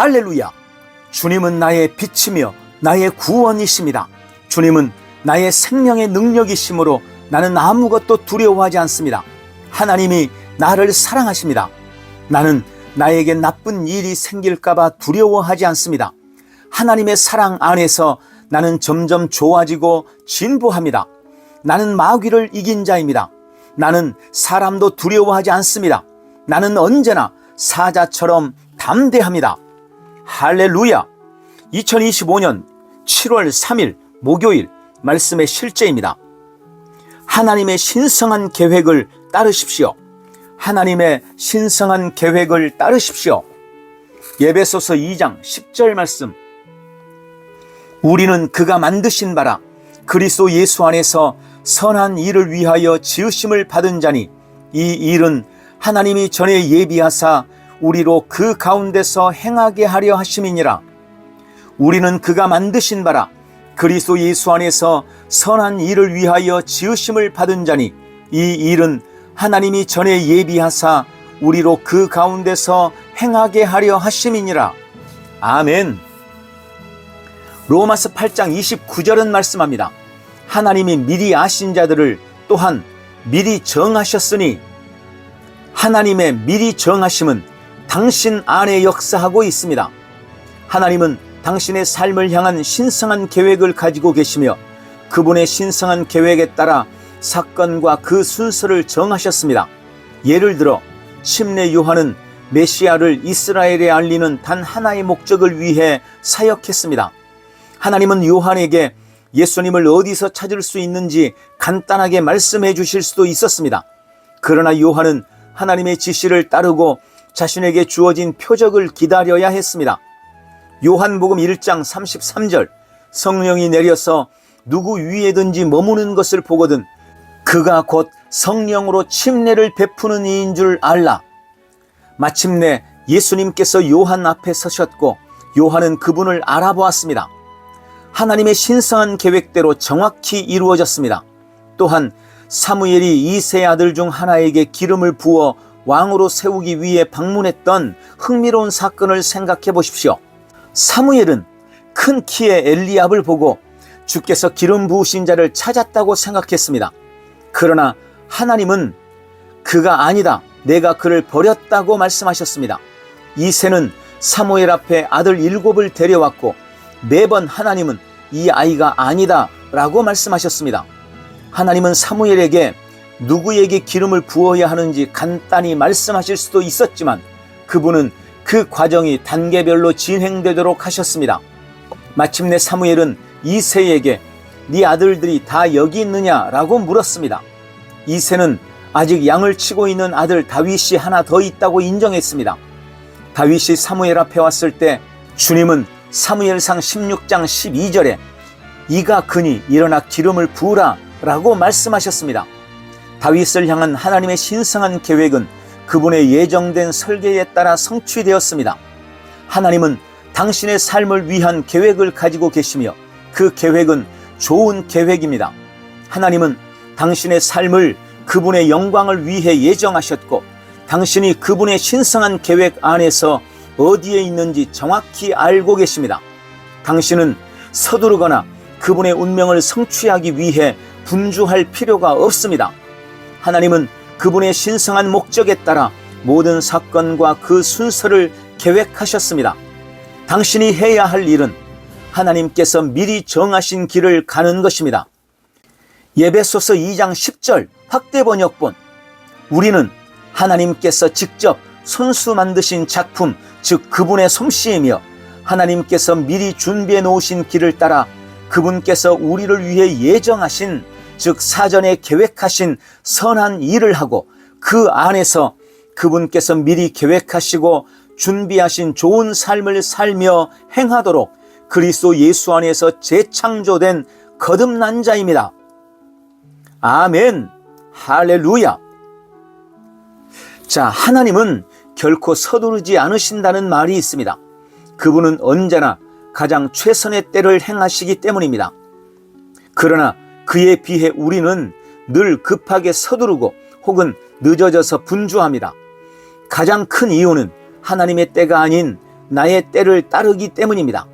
할렐루야! 주님은 나의 빛이며 나의 구원이십니다. 주님은 나의 생명의 능력이심으로 나는 아무것도 두려워하지 않습니다. 하나님이 나를 사랑하십니다. 나는 나에게 나쁜 일이 생길까봐 두려워하지 않습니다. 하나님의 사랑 안에서 나는 점점 좋아지고 진보합니다. 나는 마귀를 이긴 자입니다. 나는 사람도 두려워하지 않습니다. 나는 언제나 사자처럼 담대합니다. 할렐루야! 2025년 7월 3일 목요일 말씀의 실제입니다. 하나님의 신성한 계획을 따르십시오. 하나님의 신성한 계획을 따르십시오. 예배소서 2장 10절 말씀. 우리는 그가 만드신 바라 그리스도 예수 안에서 선한 일을 위하여 지으심을 받은 자니 이 일은 하나님이 전에 예비하사 우리로 그 가운데서 행하게 하려 하심이니라. 우리는 그가 만드신 바라 그리스도 예수 안에서 선한 일을 위하여 지으심을 받은 자니 이 일은 하나님이 전에 예비하사 우리로 그 가운데서 행하게 하려 하심이니라. 아멘. 로마서 8장 29절은 말씀합니다. 하나님이 미리 아신 자들을 또한 미리 정하셨으니 하나님의 미리 정하심은 당신 안에 역사하고 있습니다. 하나님은 당신의 삶을 향한 신성한 계획을 가지고 계시며 그분의 신성한 계획에 따라 사건과 그 순서를 정하셨습니다. 예를 들어 침례 요한은 메시아를 이스라엘에 알리는 단 하나의 목적을 위해 사역했습니다. 하나님은 요한에게 예수님을 어디서 찾을 수 있는지 간단하게 말씀해 주실 수도 있었습니다. 그러나 요한은 하나님의 지시를 따르고 자신에게 주어진 표적을 기다려야 했습니다. 요한복음 1장 33절 성령이 내려서 누구 위에든지 머무는 것을 보거든 그가 곧 성령으로 침례를 베푸는 이인 줄 알라. 마침내 예수님께서 요한 앞에 서셨고 요한은 그분을 알아보았습니다. 하나님의 신성한 계획대로 정확히 이루어졌습니다. 또한 사무엘이 이세 아들 중 하나에게 기름을 부어 왕으로 세우기 위해 방문했던 흥미로운 사건을 생각해 보십시오. 사무엘은 큰 키의 엘리압을 보고 주께서 기름 부으신 자를 찾았다고 생각했습니다. 그러나 하나님은 그가 아니다. 내가 그를 버렸다고 말씀하셨습니다. 이세는 사무엘 앞에 아들 일곱을 데려왔고 매번 하나님은 이 아이가 아니다 라고 말씀하셨습니다. 하나님은 사무엘에게 누구에게 기름을 부어야 하는지 간단히 말씀하실 수도 있었지만 그분은 그 과정이 단계별로 진행되도록 하셨습니다. 마침내 사무엘은 이세에게 네 아들들이 다 여기 있느냐라고 물었습니다. 이세는 아직 양을 치고 있는 아들 다윗이 하나 더 있다고 인정했습니다. 다윗이 사무엘 앞에 왔을 때 주님은 사무엘상 16장 12절에 이가 그니 일어나 기름을 부으라 라고 말씀하셨습니다. 다윗을 향한 하나님의 신성한 계획은 그분의 예정된 설계에 따라 성취되었습니다. 하나님은 당신의 삶을 위한 계획을 가지고 계시며 그 계획은 좋은 계획입니다. 하나님은 당신의 삶을 그분의 영광을 위해 예정하셨고 당신이 그분의 신성한 계획 안에서 어디에 있는지 정확히 알고 계십니다. 당신은 서두르거나 그분의 운명을 성취하기 위해 분주할 필요가 없습니다. 하나님은 그분의 신성한 목적에 따라 모든 사건과 그 순서를 계획하셨습니다. 당신이 해야 할 일은 하나님께서 미리 정하신 길을 가는 것입니다. 예배소서 2장 10절 확대 번역본 우리는 하나님께서 직접 손수 만드신 작품 즉 그분의 솜씨이며 하나님께서 미리 준비해 놓으신 길을 따라 그분께서 우리를 위해 예정하신 즉 사전에 계획하신 선한 일을 하고 그 안에서 그분께서 미리 계획하시고 준비하신 좋은 삶을 살며 행하도록 그리스도 예수 안에서 재창조된 거듭난 자입니다. 아멘. 할렐루야. 자, 하나님은 결코 서두르지 않으신다는 말이 있습니다. 그분은 언제나 가장 최선의 때를 행하시기 때문입니다. 그러나 그에 비해 우리는 늘 급하게 서두르고 혹은 늦어져서 분주합니다. 가장 큰 이유는 하나님의 때가 아닌 나의 때를 따르기 때문입니다.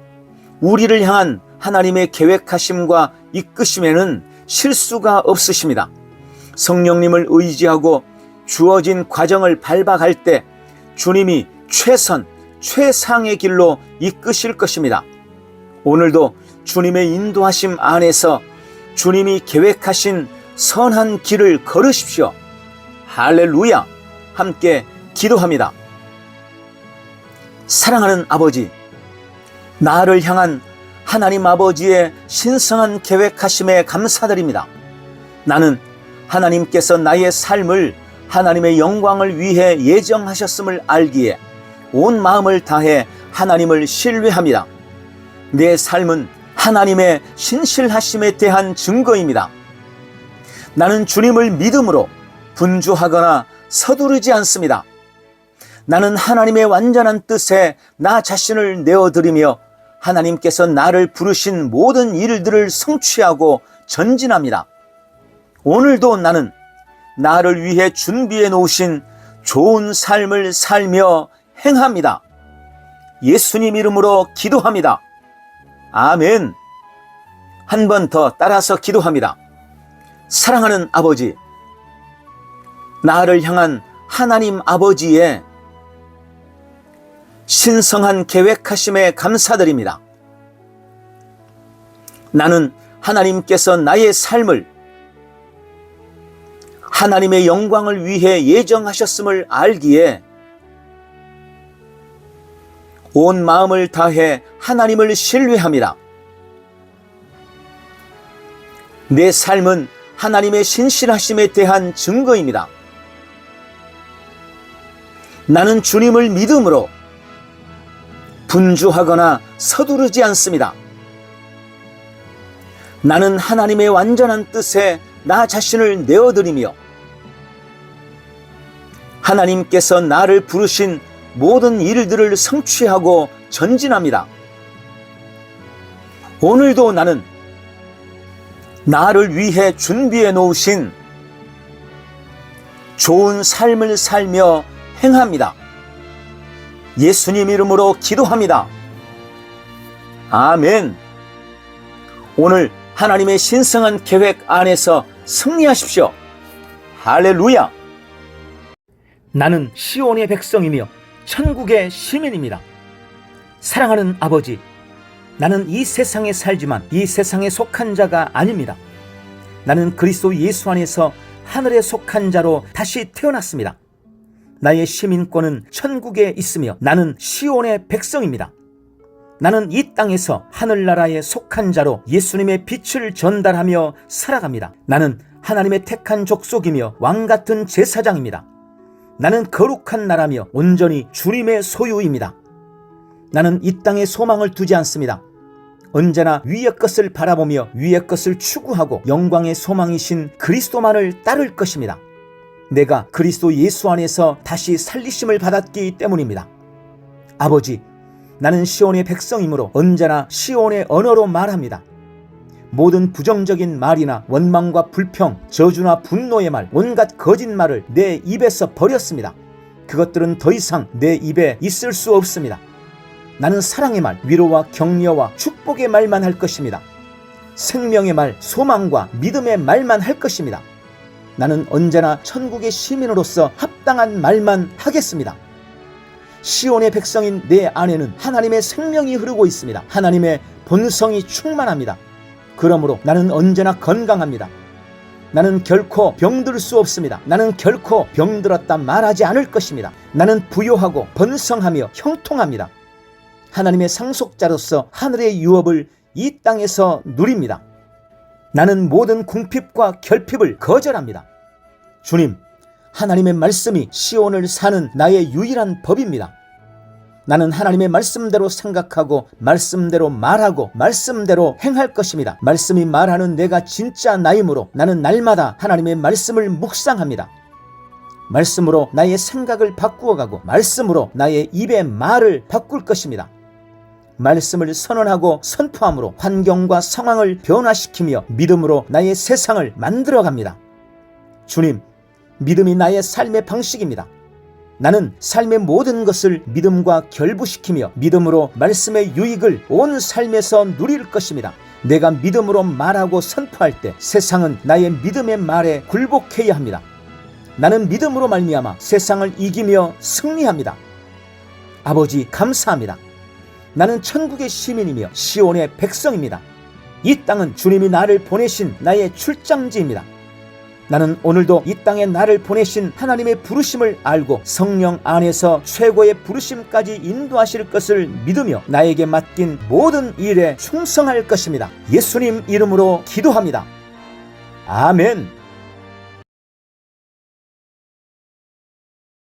우리를 향한 하나님의 계획하심과 이끄심에는 실수가 없으십니다. 성령님을 의지하고 주어진 과정을 밟아갈 때 주님이 최선, 최상의 길로 이끄실 것입니다. 오늘도 주님의 인도하심 안에서 주님이 계획하신 선한 길을 걸으십시오. 할렐루야! 함께 기도합니다. 사랑하는 아버지, 나를 향한 하나님 아버지의 신성한 계획하심에 감사드립니다. 나는 하나님께서 나의 삶을 하나님의 영광을 위해 예정하셨음을 알기에 온 마음을 다해 하나님을 신뢰합니다. 내 삶은 하나님의 신실하심에 대한 증거입니다. 나는 주님을 믿음으로 분주하거나 서두르지 않습니다. 나는 하나님의 완전한 뜻에 나 자신을 내어드리며 하나님께서 나를 부르신 모든 일들을 성취하고 전진합니다. 오늘도 나는 나를 위해 준비해 놓으신 좋은 삶을 살며 행합니다. 예수님 이름으로 기도합니다. 아멘. 한 번 더 따라서 기도합니다. 사랑하는 아버지, 나를 향한 하나님 아버지의 신성한 계획하심에 감사드립니다. 나는 하나님께서 나의 삶을 하나님의 영광을 위해 예정하셨음을 알기에 온 마음을 다해 하나님을 신뢰합니다. 내 삶은 하나님의 신실하심에 대한 증거입니다. 나는 주님을 믿음으로 분주하거나 서두르지 않습니다. 나는 하나님의 완전한 뜻에 나 자신을 내어드리며 하나님께서 나를 부르신 모든 일들을 성취하고 전진합니다. 오늘도 나는 나를 위해 준비해 놓으신 좋은 삶을 살며 행합니다. 예수님 이름으로 기도합니다. 아멘. 오늘 하나님의 신성한 계획 안에서 승리하십시오. 할렐루야. 나는 시온의 백성이며 천국의 시민입니다. 사랑하는 아버지, 나는 이 세상에 살지만 이 세상에 속한 자가 아닙니다. 나는 그리스도 예수 안에서 하늘에 속한 자로 다시 태어났습니다. 나의 시민권은 천국에 있으며 나는 시온의 백성입니다. 나는 이 땅에서 하늘나라에 속한 자로 예수님의 빛을 전달하며 살아갑니다. 나는 하나님의 택한 족속이며 왕 같은 제사장입니다. 나는 거룩한 나라며 온전히 주님의 소유입니다. 나는 이 땅에 소망을 두지 않습니다. 언제나 위의 것을 바라보며 위의 것을 추구하고 영광의 소망이신 그리스도만을 따를 것입니다. 내가 그리스도 예수 안에서 다시 살리심을 받았기 때문입니다. 아버지, 나는 시온의 백성이므로 언제나 시온의 언어로 말합니다. 모든 부정적인 말이나 원망과 불평, 저주나 분노의 말, 온갖 거짓말을 내 입에서 버렸습니다. 그것들은 더 이상 내 입에 있을 수 없습니다. 나는 사랑의 말, 위로와 격려와 축복의 말만 할 것입니다. 생명의 말, 소망과 믿음의 말만 할 것입니다. 나는 언제나 천국의 시민으로서 합당한 말만 하겠습니다. 시온의 백성인 내 안에는 하나님의 생명이 흐르고 있습니다. 하나님의 본성이 충만합니다. 그러므로 나는 언제나 건강합니다. 나는 결코 병들 수 없습니다. 나는 결코 병들었다 말하지 않을 것입니다. 나는 부요하고 번성하며 형통합니다. 하나님의 상속자로서 하늘의 유업을 이 땅에서 누립니다. 나는 모든 궁핍과 결핍을 거절합니다. 주님, 하나님의 말씀이 시온을 사는 나의 유일한 법입니다. 나는 하나님의 말씀대로 생각하고 말씀대로 말하고 말씀대로 행할 것입니다. 말씀이 말하는 내가 진짜 나이므로 나는 날마다 하나님의 말씀을 묵상합니다. 말씀으로 나의 생각을 바꾸어 가고 말씀으로 나의 입의 말을 바꿀 것입니다. 말씀을 선언하고 선포함으로 환경과 상황을 변화시키며 믿음으로 나의 세상을 만들어 갑니다. 주님, 믿음이 나의 삶의 방식입니다. 나는 삶의 모든 것을 믿음과 결부시키며 믿음으로 말씀의 유익을 온 삶에서 누릴 것입니다. 내가 믿음으로 말하고 선포할 때 세상은 나의 믿음의 말에 굴복해야 합니다. 나는 믿음으로 말미암아 세상을 이기며 승리합니다. 아버지 감사합니다. 나는 천국의 시민이며 시온의 백성입니다. 이 땅은 주님이 나를 보내신 나의 출장지입니다. 나는 오늘도 이 땅에 나를 보내신 하나님의 부르심을 알고 성령 안에서 최고의 부르심까지 인도하실 것을 믿으며 나에게 맡긴 모든 일에 충성할 것입니다. 예수님 이름으로 기도합니다. 아멘.